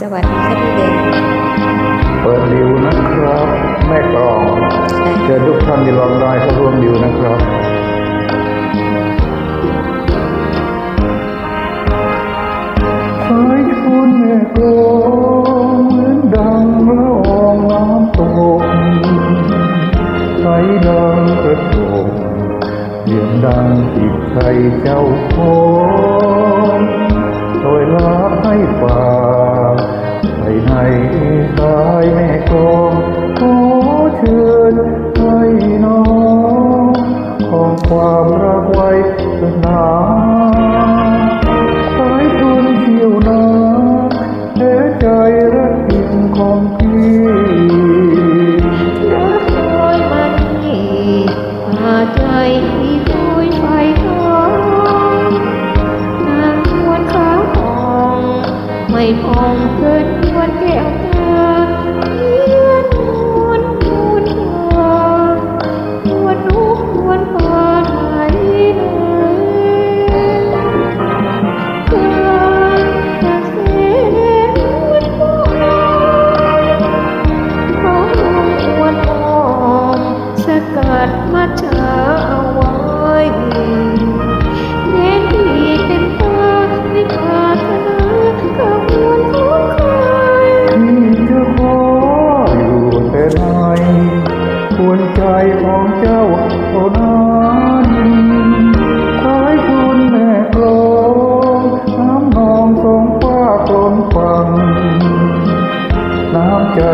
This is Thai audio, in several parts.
สวัสดีค่ะพี่เด่นเปิดดิวนะครับ แม่กลองเชิญทุกท่านที่รอนได้เข้าร่วมดิวนะครับสายชนแม่กลองเหมือนดังละอองน้ำตกใสดังกระโดกเสียงดังจิตใจเจ้าของโดยลาให้ฝ่าไป ในสายแม่กลองขอเชิญให้น้องของความรักไว้สนาสายชนเที่ยวนาแท้ใจรักจริงของพี่น้ำลอยมาที่พาใจที่โดยไฟ ไม่พองเกินนวลแก้วตาเลื่อนวลนวลทองนวลนุกนวลปาไหลเกินกระเซ็นวันโบราณขอลงอวดอ้อมสกัดมาเธอเอา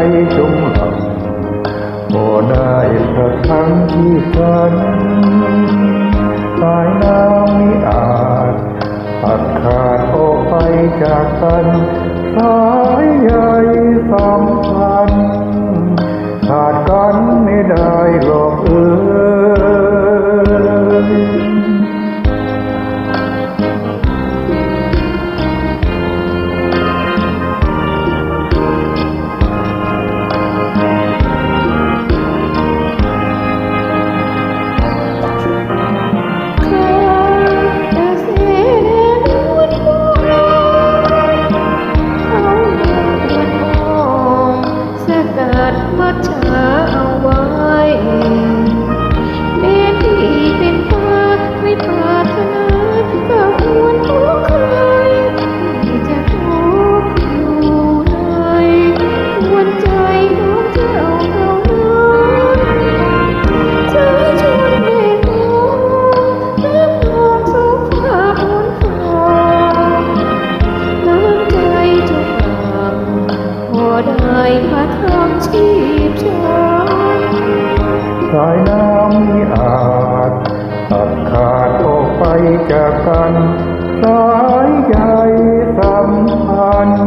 จจงหลังบ่ได้กระทั่งที่กันสายน้ำมิอาจตัดขาดออกไปจากกันายน้ำมิอาจตัดขาดออกไปจากกันสายใยสัมพันธ์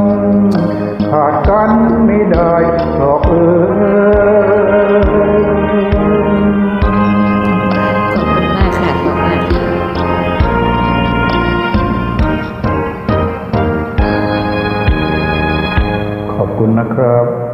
ขาดกันไม่ได้หรอกเอ่ยขอบคุณมากค่ะขอบมากขอบคุณนะครับ